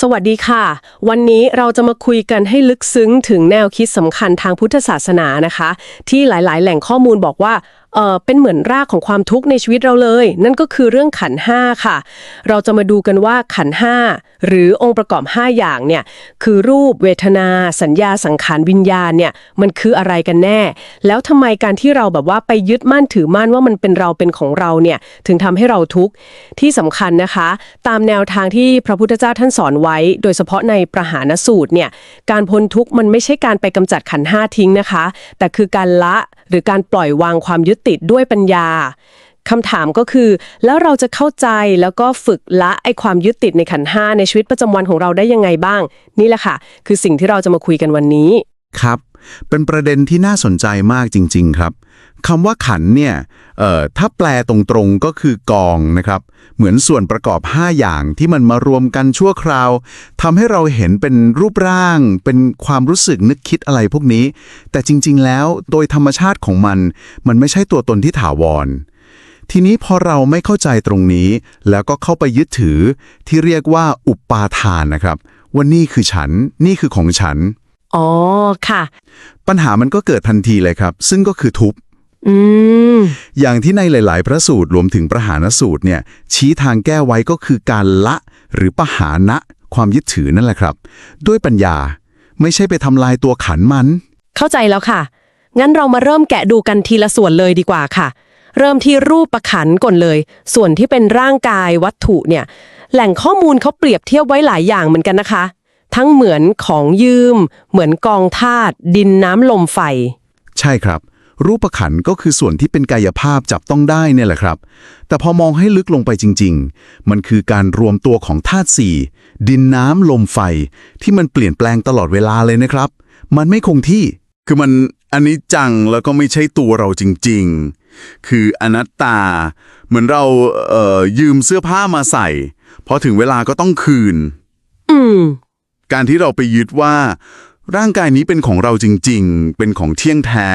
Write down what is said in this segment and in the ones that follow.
สวัสดีค่ะ วันนี้เราจะมาคุยกันให้ลึกซึ้งถึงแนวคิดสำคัญทางพุทธศาสนานะคะ ที่หลายๆ แหล่งข้อมูลบอกว่าเออเป็นเหมือนรากของความทุกข์ในชีวิตเราเลย นั่นก็คือเรื่องขันห้าค่ะ เราจะมาดูกันว่าขันห้าหรือองค์ประกอบ 5 อย่างเนี่ยคือรูปเวทนา สัญญาสังขารวิญญาณเนี่ยมันคืออะไรกันแน่ แล้วทำไมการที่เราแบบว่าไปยึดมั่นถือมั่นว่ามันเป็นเราเป็นของเราเนี่ยถึงทำให้เราทุกข์ที่สำคัญนะคะ ตามแนวทางที่พระพุทธเจ้าท่านสอนไว้ โดยเฉพาะในประหารสูตรเนี่ยการพ้นทุกข์มันไม่ใช่การไปกำจัดขันห้าทิ้งนะคะ แต่คือการละ หรือการปล่อยวางความยึดติดด้วยปัญญาคำถามก็คือ แล้วเราจะเข้าใจแล้วก็ฝึกละไอความยึดติดในขันห้าในชีวิตประจำวันของเราได้ยังไงบ้าง นี่แหละค่ะ คือสิ่งที่เราจะมาคุยกันวันนี้ ครับ เป็นประเด็นที่น่าสนใจมากจริง ๆ ครับ คำว่าขันธ์เนี่ยเอ่อถ้าแปลตรงๆก็คือกองนะครับ เหมือนส่วนประกอบ 5 อย่างที่มันมารวมกันชั่วคราวทำให้เราเห็นเป็นรูปร่าง เป็นความรู้สึกนึกคิดอะไรพวกนี้ แต่จริงๆแล้วโดยธรรมชาติของมัน มันไม่ใช่ตัวตนที่ถาวร ทีนี้พอเราไม่เข้าใจตรงนี้ แล้วก็เข้าไปยึดถือที่เรียกว่าอุปาทานนะครับว่านี่คือฉัน นี่คือของฉัน อ๋อ ค่ะ ปัญหามันก็เกิดทันทีเลยครับ ซึ่งก็คือทุบ อืม อย่างที่ในหลาย ๆ พระสูตรรวมถึงประหารสูตรเนี่ยชี้ทางแก้ไว้ก็คือการละหรือปหานะความยึดถือนั่นแหละครับ ด้วยปัญญาไม่ใช่ไปทำลายตัวขันมัน เข้าใจแล้วค่ะ งั้นเรามาเริ่มแกะดูกันทีละส่วนเลยดีกว่าค่ะ เริ่มที่รูปประขันก่อนเลย ส่วนที่เป็นร่างกายวัตถุเนี่ย แหล่งข้อมูลเขาเปรียบเทียบไว้หลายอย่างเหมือนกันนะคะ ทั้งเหมือนของยืม เหมือนกองธาตุดินน้ำลมไฟ ใช่ครับ รูปขันธ์ก็คือส่วนที่เป็นกายภาพจับต้องได้เนี่ยแหละครับ แต่พอมองให้ลึกลงไปจริง ๆ มันคือการรวมตัวของธาตุสี่ดินน้ำลมไฟ ที่มันเปลี่ยนแปลงตลอดเวลาเลยนะครับ มันไม่คงที่ คือมันอันนี้จังแล้วก็ไม่ใช่ตัวเราจริง ๆ คืออนัตตา เหมือนเราเอ่อยืมเสื้อผ้ามาใส่พอถึงเวลาก็ต้องคืน อืมการที่เราไปยึดว่า ร่างกายนี้เป็นของเราจริง ๆ เป็นของเที่ยงแท้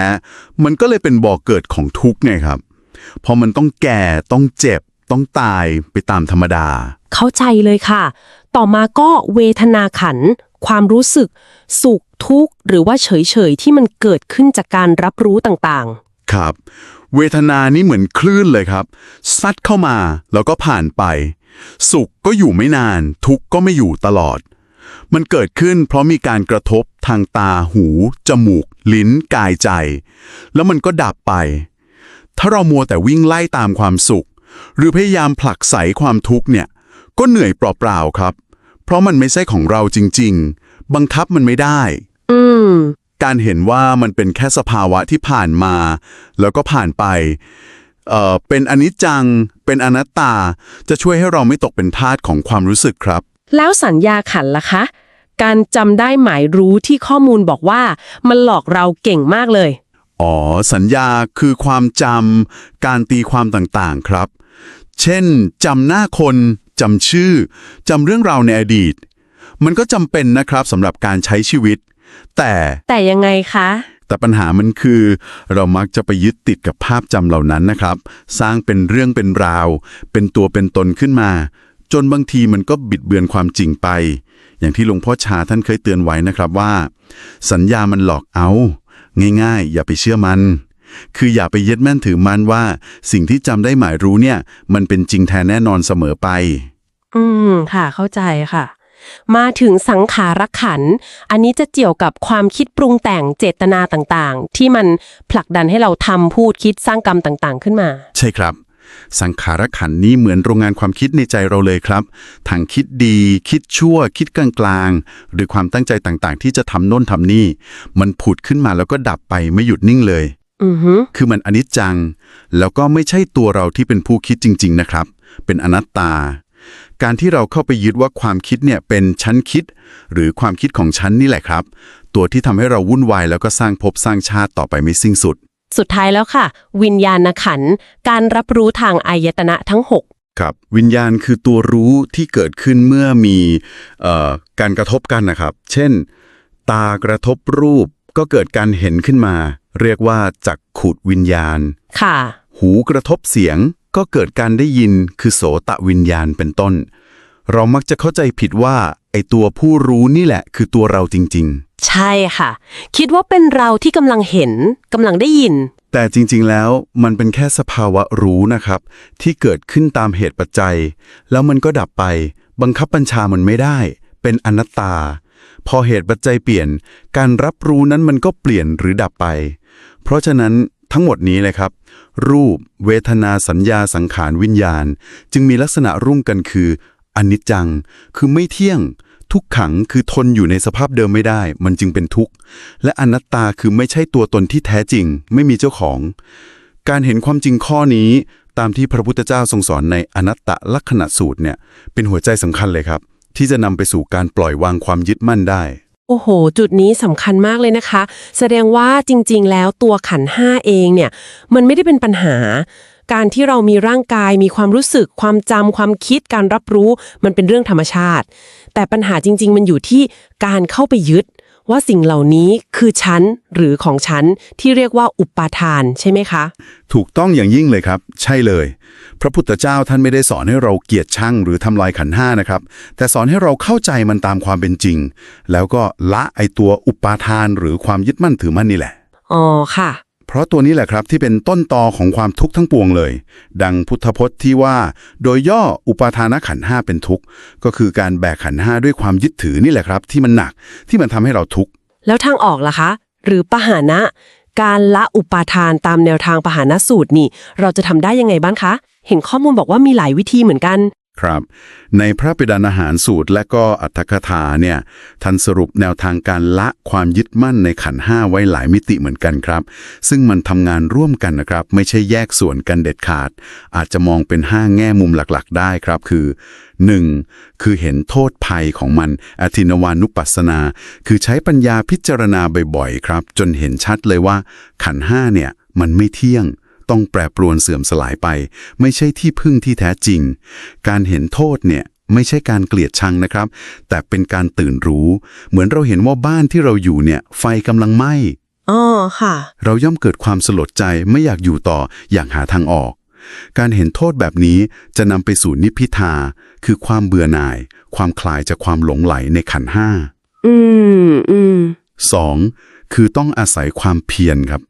มันก็เลยเป็นบ่อกเกิดของทุกข์ไงครับ พอมันต้องแก่ ต้องเจ็บ ต้องตายไปตามธรรมดา เข้าใจเลยค่ะ ต่อมาก็เวทนาขัน ความรู้สึก สุขทุกข์ หรือว่าเฉย ๆ ที่มันเกิดขึ้นจากการรับรู้ต่างครับ เวทนานี่เหมือนคลื่นเลยครับ ซัดเข้ามาแล้วก็ผ่านไป สุขก็อยู่ไม่นาน ทุกข์ก็ไม่อยู่ตลอด มันเกิดขึ้นเพราะมีการกระทบทางตาหู จมูก ลิ้น กายใจ แล้วมันก็ดับไป ถ้าเรามัวแต่วิ่งไล่ตามความสุข หรือพยายามผลักไสความทุกข์เนี่ย ก็เหนื่อยเปล่าๆครับ เพราะมันไม่ใช่ของเราจริง ๆ บังคับมันไม่ได้ๆอืมการเห็นว่ามันเป็นแค่สภาวะที่ผ่านมา แล้วก็ผ่านไปเอ่อเป็นอนิจจัง เป็นอนัตตา จะช่วยให้เราไม่ตกเป็นทาสของความรู้สึกครับ แล้วสัญญาขันล่ะคะ การจำได้หมายรู้ที่ข้อมูลบอกว่า มันหลอกเราเก่งมากเลย อ๋อ สัญญาคือความจำการตีความต่างๆครับ เช่นจำหน้าคนจำชื่อจำเรื่องราวในอดีต มันก็จำเป็นนะครับสำหรับการใช้ชีวิต แต่แต่ยังไงคะ แต่ปัญหามันคือ เรามักจะไปยึดติดกับภาพจำเหล่านั้นนะครับ สร้างเป็นเรื่องเป็นราว เป็นตัวเป็นตนขึ้นมา จนบางทีมันก็บิดเบือนความจริงไป อย่างที่หลวงพ่อชาท่านเคยเตือนไว้นะครับว่า สัญญามันหลอกเอา ง่ายๆ อย่าไปเชื่อมัน คืออย่าไปยึดแม่นถือมันว่า สิ่งที่จำได้หมายรู้เนี่ย มันเป็นจริงแท้แน่นอนเสมอไป อืมค่ะ เข้าใจค่ะ มาถึงสังขารขันธ์อันนี้จะเกี่ยวกับความคิดปรุงแต่งเจตนาต่างๆ ที่มันผลักดันให้เราทำพูดคิดสร้างกรรมต่างๆ ขึ้นมา ใช่ครับ สังขารขันธ์นี้เหมือนโรงงานความคิดในใจเราเลยครับทั้งคิดดี คิดชั่ว คิดกลางๆ หรือความตั้งใจต่างๆ ที่จะทำโน่นทำนี่ มันผุดขึ้นมาแล้วก็ดับไปไม่หยุดนิ่งเลยอือฮึคือมันอนิจจัง แล้วก็ไม่ใช่ตัวเราที่เป็นผู้คิดจริง ๆ นะครับ เป็นอนัตตา การที่เราเข้าไปยึดว่าความคิดเนี่ยเป็นฉันคิด หรือความคิดของฉันนี่แหละครับ ตัวที่ทำให้เราวุ่นวายแล้วก็สร้างภพสร้างชาติต่อไปไม่สิ้นสุด สุดท้ายแล้วค่ะ วิญญาณขันธ์การรับรู้ทางอายตนะทั้ง 6ครับวิญญาณคือตัวรู้ที่เกิดขึ้นเมื่อมีเอ่อการกระทบกันนะครับ เช่น ตากระทบรูปก็เกิดการเห็นขึ้นมา เรียกว่าจักขุดวิญญาณ ค่ะ หูกระทบเสียงก็เกิดการได้ยินคือโสตะวิญญาณเป็นต้น เรามักจะเข้าใจผิดว่าไอตัวผู้รู้นี่แหละ คือตัวเราจริงใช่ค่ะ คิดว่าเป็นเราที่กำลังเห็นกำลังได้ยินๆแต่จริงๆแล้วมันเป็นแค่สภาวะรู้นะครับ ที่เกิดขึ้นตามเหตุปัจจัย แล้วมันก็ดับไป บังคับบัญชามันไม่ได้ เป็นอนัตตา พอเหตุปัจจัยเปลี่ยน การรับรู้นั้นมันก็เปลี่ยนหรือดับไป เพราะฉะนั้นทั้งหมดนี้เลยครับ รูป เวทนาสัญญาสังขารวิญญาณ จึงมีลักษณะร่วมกันคือ อนิจจังคือไม่เที่ยง ทุกขังคือทนอยู่ในสภาพเดิมไม่ได้ มันจึงเป็นทุกข์ และอนัตตาคือไม่ใช่ตัวตนที่แท้จริง ไม่มีเจ้าของ การเห็นความจริงข้อนี้ ตามที่พระพุทธเจ้าทรงสอนในอนัตตลักษณะสูตรเนี่ย เป็นหัวใจสำคัญเลยครับ ที่จะนำไปสู่การปล่อยวางความยึดมั่นได้โอ้โห จุดนี้สำคัญมากเลยนะคะ แสดงว่าจริง ๆ แล้วตัวขันห้าเองเนี่ย มันไม่ได้เป็นปัญหา การที่เรามีร่างกายมีความรู้สึก ความจำความคิดการรับรู้ มันเป็นเรื่องธรรมชาติ แต่ปัญหาจริง ๆ มันอยู่ที่การเข้าไปยึด ว่าสิ่งเหล่านี้คือฉันหรือของฉันที่เรียกว่าอุปาทานใช่ไหมคะ ถูกต้องอย่างยิ่งเลยครับ ใช่เลย พระพุทธเจ้าท่านไม่ได้สอนให้เราเกลียดชังหรือทำลายขันธ์ห้านะครับ แต่สอนให้เราเข้าใจมันตามความเป็นจริง แล้วก็ละไอตัวอุปาทานหรือความยึดมั่นถือมั่นนี่แหละ อ๋อค่ะ เพราะตัวนี้แหละครับที่เป็นต้นตอของความทุกข์ทั้งปวงเลย ดังพุทธพจน์ที่ว่า โดยย่ออุปาทานขันห้าเป็นทุกข์ ก็คือการแบกขันห้าด้วยความยึดถือนี่แหละครับ ที่มันหนักที่มันทำให้เราทุกข์ แล้วทางออกล่ะคะ หรือปหานะ การละอุปาทานตามแนวทางปหานะสูตรนี่ เราจะทำได้ยังไงบ้างคะ เห็นข้อมูลบอกว่ามีหลายวิธีเหมือนกัน ครับ ในพระปิดานาหารสูตรและก็อัตถกถาเนี่ยท่านสรุปแนวทางการละความยึดมั่นในขันห้าไว้หลายมิติเหมือนกันครับ ซึ่งมันทำงานร่วมกันนะครับ ไม่ใช่แยกส่วนกันเด็ดขาด อาจจะมองเป็นห้าแง่มุมหลักๆ ได้ครับคือ 1. คือเห็นโทษภัยของมันอธินวานุปัสสนา คือใช้ปัญญาพิจารณาบ่อยๆ ครับ จนเห็นชัดเลยว่าขันห้าเนี่ยมันไม่เที่ยง ต้องแปรปรวนเสื่อมสลายไป ไม่ใช่ที่พึ่งที่แท้จริง การเห็นโทษเนี่ยไม่ใช่การเกลียดชังนะครับ แต่เป็นการตื่นรู้ เหมือนเราเห็นว่าบ้านที่เราอยู่เนี่ย ไฟกำลังไหม้อ๋อค่ะ เราย่อมเกิดความสลดใจไม่อยากอยู่ต่ออย่างหาทางออก การเห็นโทษแบบนี้จะนำไปสู่นิพพิทา คือความเบื่อหน่าย ความคลายจากความหลงไหลในขันธ์ห้า อืมอืมสองคือต้องอาศัยความเพียรครับ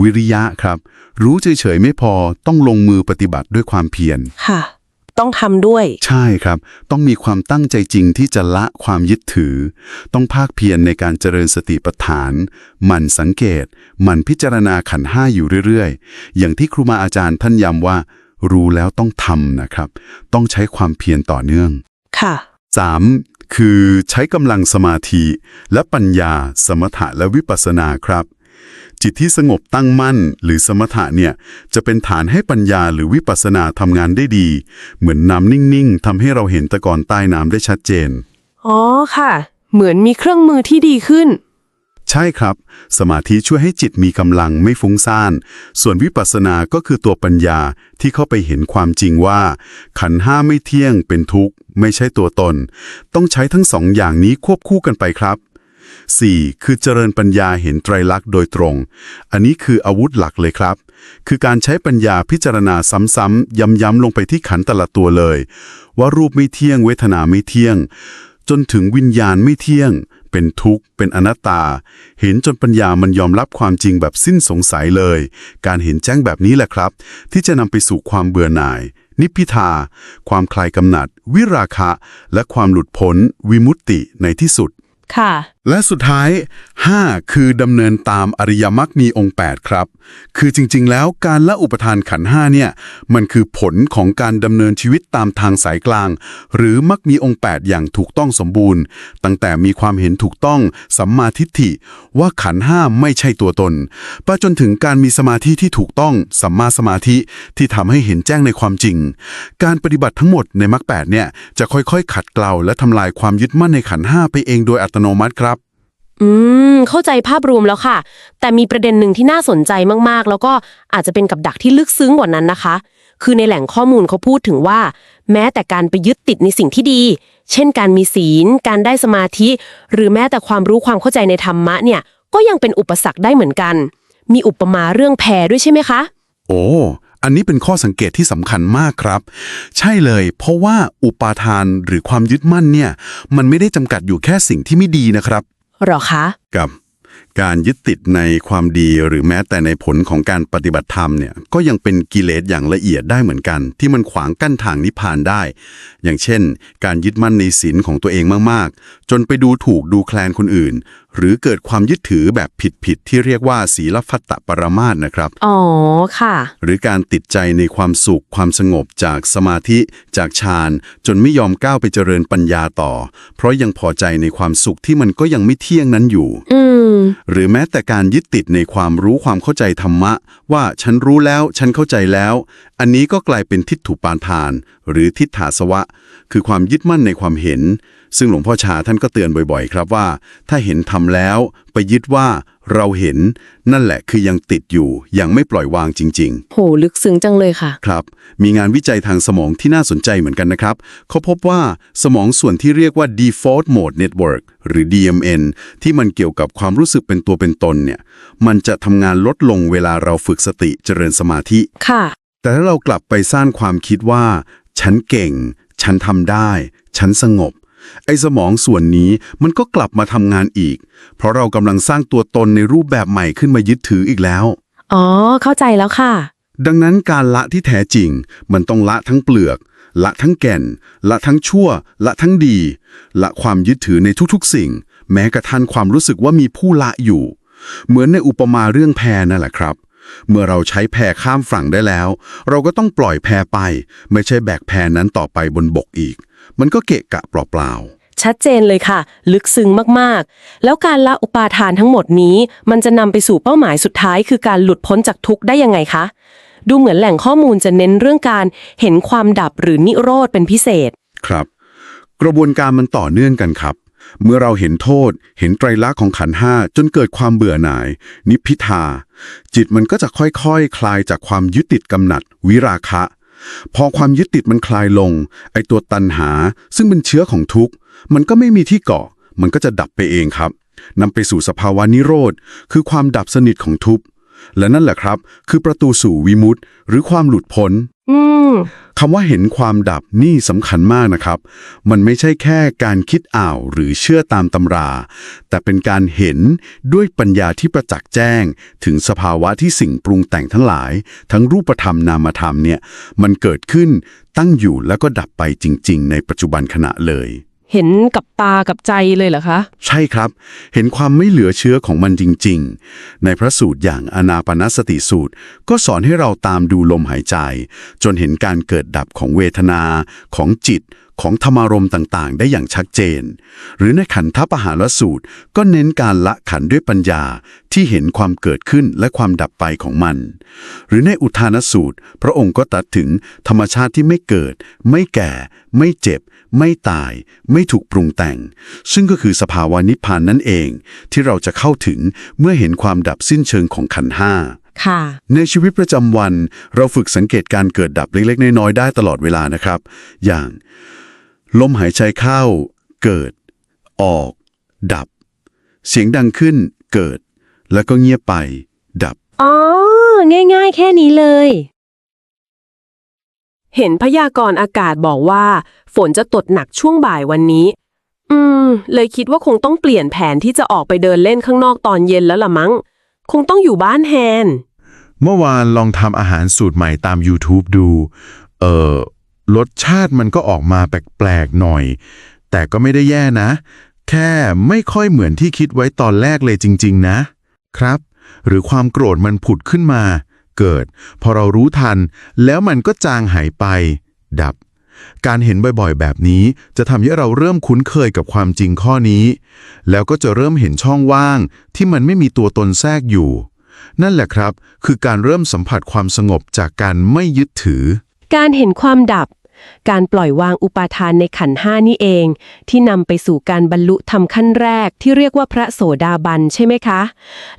วิริยะครับ รู้เฉยๆไม่พอต้องลงมือปฏิบัติด้วยความเพียรค่ะ ต้องทำด้วย ใช่ครับ ต้องมีความตั้งใจจริงที่จะละความยึดถือ ต้องภาคเพียรในการเจริญสติปัฏฐานหมั่นสังเกตหมั่นพิจารณาขันธ์ห้าอยู่เรื่อยๆ อย่างที่ครูบาอาจารย์ท่านย้ำว่า รู้แล้วต้องทำนะครับ ต้องใช้ความเพียรต่อเนื่องค่ะ 3. คือใช้กำลังสมาธิ และปัญญา สมถะและวิปัสสนาครับ จิตที่สงบตั้งมั่นหรือสมถะเนี่ยจะเป็นฐานให้ปัญญาหรือวิปัสสนาทำงานได้ดี เหมือนน้ำนิ่งๆทำให้เราเห็นตะกอนใต้น้ำได้ชัดเจน อ๋อค่ะ เหมือนมีเครื่องมือที่ดีขึ้น ใช่ครับ สมาธิช่วยให้จิตมีกำลังไม่ฟุ้งซ่าน ส่วนวิปัสสนาก็คือตัวปัญญาที่เข้าไปเห็นความจริงว่า ขันธ์ห้าไม่เที่ยงเป็นทุกข์ ไม่ใช่ตัวตน ต้องใช้ทั้งสองอย่างนี้ควบคู่กันไปครับ 4. คือเจริญปัญญาเห็นไตรลักษณ์โดยตรง อันนี้คืออาวุธหลักเลยครับ คือการใช้ปัญญาพิจารณาซ้ำๆย้ำๆลงไปที่ขันแต่ละตัวเลย ว่ารูปไม่เที่ยงเวทนาไม่เที่ยง จนถึงวิญญาณไม่เที่ยง เป็นทุกข์ เป็นอนัตตา เห็นจนปัญญามันยอมรับความจริงแบบสิ้นสงสัยเลย การเห็นแจ้งแบบนี้แหละครับ ที่จะนำไปสู่ความเบื่อหน่ายนิพพิทา ความคลายกำหนัด วิราคะ และความหลุดพ้น วิมุตติในที่สุด ค่ะ และสุดท้าย 5 คือดำเนินตามอริยมรรคมีองค์ 8 ครับ คือจริงๆ แล้วการละอุปทานขันห้าเนี่ย มันคือผลของการดำเนินชีวิตตามทางสายกลาง หรือมรรคมีองค์ 8 อย่างถูกต้องสมบูรณ์ ตั้งแต่มีความเห็นถูกต้องสัมมาทิฏฐิ ว่าขันห้าไม่ใช่ตัวตนไปจนถึงการมีสมาธิที่ถูกต้องสัมมาสมาธิที่ทำให้เห็นแจ้งในความจริง การปฏิบัติทั้งหมดในมรรคแปดเนี่ยจะค่อยๆ ขัดเกลาและทำลายความยึดมั่นในขันห้าไปเองโดยอัตโนมัติครับ อืม เข้าใจภาพรวมแล้วค่ะ แต่มีประเด็นหนึ่งที่น่าสนใจมากๆ แล้วก็อาจจะเป็นกับดักที่ลึกซึ้งกว่านั้นนะคะ คือในแหล่งข้อมูลเขาพูดถึงว่า แม้แต่การไปยึดติดในสิ่งที่ดี เช่นการมีศีล การได้สมาธิ หรือแม้แต่ความรู้ความเข้าใจในธรรมะเนี่ย ก็ยังเป็นอุปสรรคได้เหมือนกัน มีอุปมาเรื่องแพรด้วยใช่ไหมคะ โอ้อันนี้เป็นข้อสังเกตที่สำคัญมากครับ ใช่เลย เพราะว่าอุปาทานหรือความยึดมั่นเนี่ย มันไม่ได้จำกัดอยู่แค่สิ่งที่ไม่ดีนะครับ หรอคะ กับการยึดติดในความดีหรือแม้แต่ในผลของการปฏิบัติธรรมเนี่ยก็ยังเป็นกิเลสอย่างละเอียดได้เหมือนกัน ที่มันขวางกั้นทางนิพพานได้ อย่างเช่น การยึดมั่นในศีลของตัวเองมากๆ จนไปดูถูกดูแคลนคนอื่น หรือเกิดความยึดถือแบบผิดๆที่เรียกว่าศีลฟัตตปรมาสนะครับ อ๋อ ค่ะ หรือการติดใจในความสุขความสงบจากสมาธิ จากฌานจนไม่ยอมก้าวไปเจริญปัญญาต่อ เพราะยังพอใจในความสุขที่มันก็ยังไม่เที่ยงนั้นอยู่ อืม หรือแม้แต่การยึดติดในความรู้ความเข้าใจธรรมะ ว่าฉันรู้แล้วฉันเข้าใจแล้ว อันนี้ก็กลายเป็นทิฏฐุปานทาน หรือทิฏฐาสวะ คือความยึดมั่นในความเห็น ซึ่งหลวงพ่อชาท่านก็เตือนบ่อยๆ ครับว่า ถ้าเห็นทำแล้วไปยึดว่าเราเห็นนั่นแหละคือยังติดอยู่ยังไม่ปล่อยวางจริง ๆ โหลึกซึ้งจังเลยค่ะ ครับ มีงานวิจัยทางสมองที่น่าสนใจเหมือนกันนะครับ เขาพบว่าสมองส่วนที่เรียกว่า default mode network หรือ DMN ที่มันเกี่ยวกับความรู้สึกเป็นตัวเป็นตนเนี่ย มันจะทำงานลดลงเวลาเราฝึกสติเจริญสมาธิ ค่ะ แต่ถ้าเรากลับไปสร้างความคิดว่า ฉันเก่ง ฉันทำได้ ฉันสงบ ไอ้สมองส่วนนี้มันก็กลับมาทำงานอีก เพราะเรากำลังสร้างตัวตนในรูปแบบใหม่ขึ้นมายึดถืออีกแล้ว อ๋อ เข้าใจแล้วค่ะ ดังนั้นการละที่แท้จริง มันต้องละทั้งเปลือก ละทั้งแก่น ละทั้งชั่ว ละทั้งดี ละความยึดถือในทุกๆ สิ่ง แม้กระทั่งความรู้สึกว่ามีผู้ละอยู่ เหมือนในอุปมาเรื่องแพนั่นแหละครับเมื่อเราใช้แพข้ามฝั่งได้แล้ว เราก็ต้องปล่อยแพไป ไม่ใช่แบกแพนั้นต่อไปบนบกอีก มันก็เกะกะเปล่าๆ ชัดเจนเลยค่ะ ลึกซึ้งมากๆ แล้วการละอุปาทานทั้งหมดนี้ มันจะนำไปสู่เป้าหมายสุดท้าย คือการหลุดพ้นจากทุกข์ได้ยังไงคะ ดูเหมือนแหล่งข้อมูลจะเน้นเรื่องการเห็นความดับหรือนิโรธเป็นพิเศษ ครับ กระบวนการมันต่อเนื่องกันครับเมื่อเราเห็นโทษ เห็นไตรลักษณ์ของขันธ์ห้าจนเกิดความเบื่อหน่าย นิพพิทา จิตมันก็จะค่อยๆคคลายจากความยึดติดกำหนัด วิราคะ พอความยึดติดมันคลายลง ไอตัวตันหา ซึ่งเป็นเชื้อของทุกข์ มันก็ไม่มีที่เกาะ มันก็จะดับไปเองครับนำไปสู่สภาวะนิโรธ คือความดับสนิทของทุกข์และนั่นแหละครับ คือประตูสู่วิมุตต์หรือความหลุดพ้น อืม คำว่าเห็นความดับนี่สำคัญมากนะครับ มันไม่ใช่แค่การคิดอ่าวหรือเชื่อตามตำรา แต่เป็นการเห็นด้วยปัญญาที่ประจักษ์แจ้ง ถึงสภาวะที่สิ่งปรุงแต่งทั้งหลาย ทั้งรูปธรรมนามธรรมเนี่ยมันเกิดขึ้นตั้งอยู่แล้วก็ดับไปจริง ๆ ในปัจจุบันขณะเลย เห็นกับตากับใจเลยเหรอคะ ใช่ครับ เห็นความไม่เหลือเชื้อของมันจริง ๆ ในพระสูตรอย่างอนาปนสติสูตร ก็สอนให้เราตามดูลมหายใจ จนเห็นการเกิดดับของเวทนาของจิต ของธรรมารมณ์ต่างๆ ได้อย่างชัดเจน หรือในขันธปหารสูตร ก็เน้นการละขันธ์ด้วยปัญญาที่เห็นความเกิดขึ้นและความดับไปของมัน หรือในอุทานสูตร พระองค์ก็ตรัดถึงธรรมชาติที่ไม่เกิด ไม่แก่ ไม่เจ็บ ไม่ตาย ไม่ถูกปรุงแต่ง ซึ่งก็คือสภาวะนิพพานนั่นเอง ที่เราจะเข้าถึงเมื่อเห็นความดับสิ้นเชิงของขันธ์ห้าค่ะในชีวิตประจำวันเราฝึกสังเกตการเกิดดับเล็กๆ น้อยๆ ได้ตลอดเวลานะครับ อย่าง ลมหายใจเข้า เกิด ออก ดับ เสียงดังขึ้น เกิด แล้วก็เงียบไป ดับ อ๋อ ง่ายๆ แค่นี้เลย เห็นพยากรณ์อากาศบอกว่า ฝนจะตกหนักช่วงบ่ายวันนี้ อืม เลยคิดว่าคงต้องเปลี่ยนแผนที่จะออกไปเดินเล่นข้างนอกตอนเย็นแล้วล่ะมั้ง คงต้องอยู่บ้านแทน เมื่อวานลองทำอาหารสูตรใหม่ตาม YouTube ดู เออ รสชาติมันก็ออกมาแปลกๆหน่อย แต่ก็ไม่ได้แย่นะ แค่ไม่ค่อยเหมือนที่คิดไว้ตอนแรกเลยจริง ๆ นะ ครับ หรือความโกรธมันผุดขึ้นมา เกิด พอเรารู้ทัน แล้วมันก็จางหายไป ดับ การเห็นบ่อยๆ แบบนี้จะทำให้เราเริ่มคุ้นเคยกับความจริงข้อนี้ แล้วก็จะเริ่มเห็นช่องว่างที่มันไม่มีตัวตนแทรกอยู่ นั่นแหละครับ คือการเริ่มสัมผัสความสงบจากการไม่ยึดถือ การเห็นความดับ การปล่อยวางอุปาทานในขันห้านี่เอง ที่นำไปสู่การบรรลุธรรมขั้นแรกที่เรียกว่าพระโสดาบันใช่ไหมคะ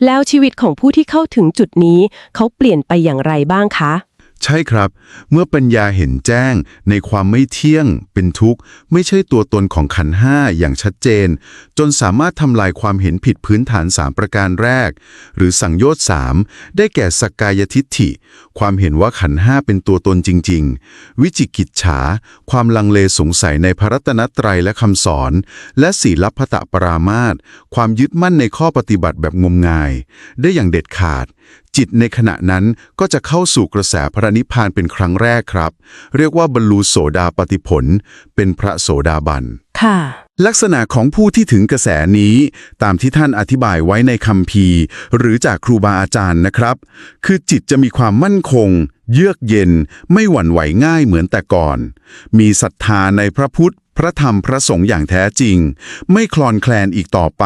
แล้วชีวิตของผู้ที่เข้าถึงจุดนี้ เขาเปลี่ยนไปอย่างไรบ้างคะ ใช่ครับ เมื่อปัญญาเห็นแจ้ง ในความไม่เที่ยง เป็นทุกข์ ไม่ใช่ตัวตนของขันห้าอย่างชัดเจน จนสามารถทำลายความเห็นผิดพื้นฐานสามประการแรก หรือสังโยชน์สามได้แก่สกกายทิฏฐิ ความเห็นว่าขันห้าเป็นตัวตนจริง ๆ วิจิกิจฉา ความลังเลสงสัยในพระรัตนตรัยและคำสอน และศีลพตะปรามาตความยึดมั่นในข้อปฏิบัติแบบงมงาย ได้อย่างเด็ดขาด จิตในขณะนั้นก็จะเข้าสู่กระแสพระนิพพานเป็นครั้งแรกครับ เรียกว่าบรรลุโสดาปติผล เป็นพระโสดาบันค่ะ ลักษณะของผู้ที่ถึงกระแสนี้ ตามที่ท่านอธิบายไว้ในคำพีร์หรือจากครูบาอาจารย์นะครับ คือจิตจะมีความมั่นคง เยือกเย็น ไม่หวั่นไหวง่ายเหมือนแต่ก่อน มีศรัทธาในพระพุทธ พระธรรมพระสงฆ์อย่างแท้จริง ไม่คลอนแคลนอีกต่อไป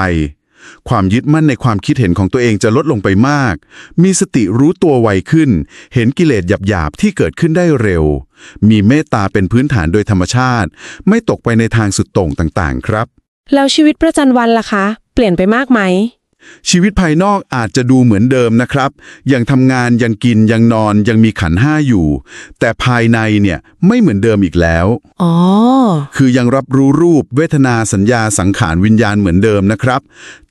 ความยึดมั่นในความคิดเห็นของตัวเองจะลดลงไปมาก มีสติรู้ตัวไวขึ้น เห็นกิเลสหยาบๆที่เกิดขึ้นได้เร็ว มีเมตตาเป็นพื้นฐานโดยธรรมชาติ ไม่ตกไปในทางสุดโต่งต่างๆ ครับ แล้วชีวิตประจำวันล่ะคะ เปลี่ยนไปมากไหม ชีวิตภายนอกอาจจะดูเหมือนเดิมนะครับ ยังทำงานยังกินยังนอนยังมีขันห้าอยู่ แต่ภายในเนี่ยไม่เหมือนเดิมอีกแล้วอ๋อคือยังรับรู้รูปเวทนาสัญญาสังขารวิญญาณเหมือนเดิมนะครับ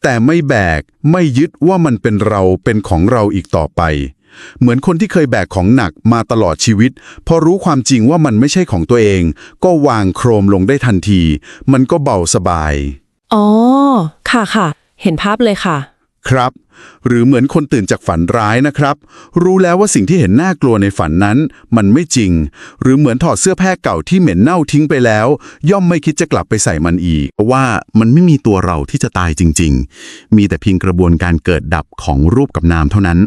แต่ไม่แบกไม่ยึดว่ามันเป็นเราเป็นของเราอีกต่อไป เหมือนคนที่เคยแบกของหนักมาตลอดชีวิต พอรู้ความจริงว่ามันไม่ใช่ของตัวเอง ก็วางโครมลงได้ทันที มันก็เบาสบายอ๋อค่ะค่ะ เห็นภาพเลยค่ะ ครับ หรือเหมือนคนตื่นจากฝันร้ายนะครับ รู้แล้วว่าสิ่งที่เห็นน่ากลัวในฝันนั้น มันไม่จริง หรือเหมือนถอดเสื้อผ้าเก่าที่เหม็นเน่าทิ้งไปแล้ว ย่อมไม่คิดจะกลับไปใส่มันอีกเพราะว่ามันไม่มีตัวเราที่จะตายจริง ๆ มีแต่เพียงกระบวนการเกิดดับของรูปกับนามเท่านั้น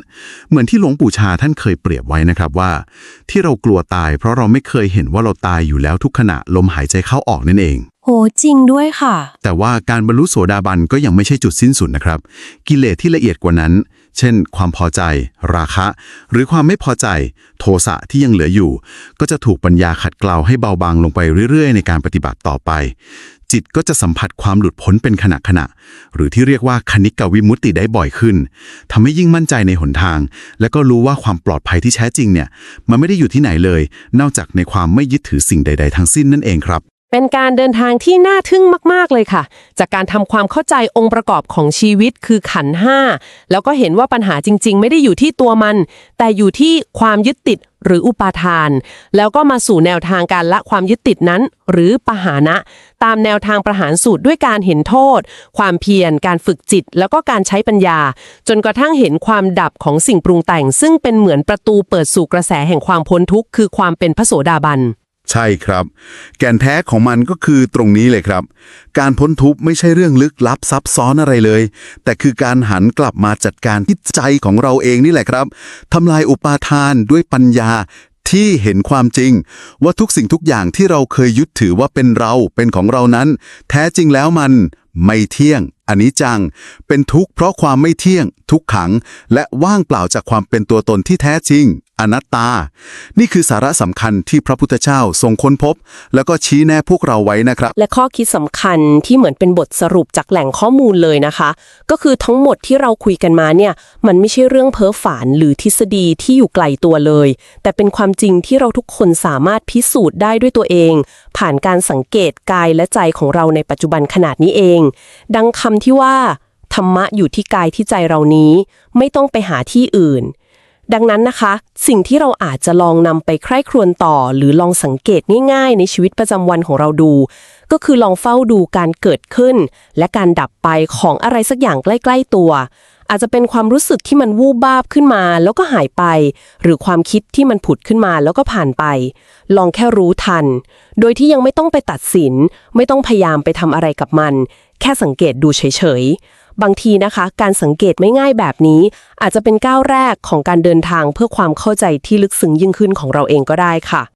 เหมือนที่หลวงปู่ชาท่านเคยเปรียบไว้นะครับว่า ที่เรากลัวตาย เพราะเราไม่เคยเห็นว่าเราตายอยู่แล้วทุกขณะลมหายใจเข้าออกนั่นเอง โหจริงด้วยค่ะ แต่ว่าการบรรลุโสดาบันก็ยังไม่ใช่จุดสิ้นสุดนะครับ กิเลสที่ละเอียดกว่านั้น เช่น ความพอใจ ราคะ หรือความไม่พอใจ โทสะที่ยังเหลืออยู่ ก็จะถูกปัญญาขัดเกลาให้เบาบางลงไปเรื่อยๆ ในการปฏิบัติต่อไป จิตก็จะสัมผัสความหลุดพ้นเป็นขณะขณะ หรือที่เรียกว่าคณิกวิมุตติได้บ่อยขึ้นทำให้ยิ่งมั่นใจในหนทาง และก็รู้ว่าความปลอดภัยที่แท้จริงเนี่ยมันไม่ได้อยู่ที่ไหนเลย นอกจากในความไม่ยึดถือสิ่งใด ๆ ทั้งสิ้นนั่นเองครับ เป็นการเดินทางที่น่าทึ่งมาก ๆ เลยค่ะ จากการทำความเข้าใจองค์ประกอบของชีวิตคือขันห้าแล้วก็เห็นว่าปัญหาจริง ๆ ไม่ได้อยู่ที่ตัวมัน แต่อยู่ที่ความยึดติดหรืออุปาทาน แล้วก็มาสู่แนวทางการละความยึดติดนั้น หรือปหานะ ตามแนวทางประหารสูตรด้วยการเห็นโทษ ความเพียร การฝึกจิต แล้วก็การใช้ปัญญา จนกระทั่งเห็นความดับของสิ่งปรุงแต่ง ซึ่งเป็นเหมือนประตูเปิดสู่กระแสแห่งความพ้นทุกข์คือความเป็นพระโสดาบัน ใช่ครับ แก่นแท้ของมันก็คือตรงนี้เลยครับ การพ้นทุกข์ไม่ใช่เรื่องลึกลับซับซ้อนอะไรเลย แต่คือการหันกลับมาจัดการที่ใจของเราเองนี่แหละครับทำลายอุปาทานด้วยปัญญาที่เห็นความจริง ว่าทุกสิ่งทุกอย่างที่เราเคยยึดถือว่าเป็นเราเป็นของเรานั้น แท้จริงแล้วมันไม่เที่ยงอันนี้จัง เป็นทุกข์เพราะความไม่เที่ยง ทุกขัง และว่างเปล่าจากความเป็นตัวตนที่แท้จริง อนัตตา นี่คือสาระสำคัญที่พระพุทธเจ้าทรงค้นพบ แล้วก็ชี้แนะพวกเราไว้นะครับ และข้อคิดสำคัญที่เหมือนเป็นบทสรุปจากแหล่งข้อมูลเลยนะคะ ก็คือทั้งหมดที่เราคุยกันมาเนี่ย มันไม่ใช่เรื่องเพ้อฝันหรือทฤษฎีที่อยู่ไกลตัวเลย แต่เป็นความจริงที่เราทุกคนสามารถพิสูจน์ได้ด้วยตัวเอง ผ่านการสังเกตกายและใจของเราในปัจจุบันขนาดนี้เอง ดังคำที่ว่าธรรมะอยู่ที่กายที่ใจเรานี้ ไม่ต้องไปหาที่อื่น ดังนั้นนะคะ สิ่งที่เราอาจจะลองนำไปใคร่ครวญต่อ หรือลองสังเกตง่าย ๆ ในชีวิตประจำวันของเราดู ก็คือลองเฝ้าดูการเกิดขึ้น และการดับไปของอะไรสักอย่างใกล้ ๆ ตัว อาจจะเป็นความรู้สึกที่มันวูบวาบขึ้นมา แล้วก็หายไป หรือความคิดที่มันผุดขึ้นมาแล้วก็ผ่านไป ลองแค่รู้ทัน โดยที่ยังไม่ต้องไปตัดสิน ไม่ต้องพยายามไปทำอะไรกับมัน แค่สังเกตดูเฉยๆ บางทีนะคะ การสังเกตไม่ง่ายแบบนี้ อาจจะเป็นก้าวแรกของการเดินทางเพื่อความเข้าใจที่ลึกซึ้งยิ่งขึ้นของเราเองก็ได้ค่ะ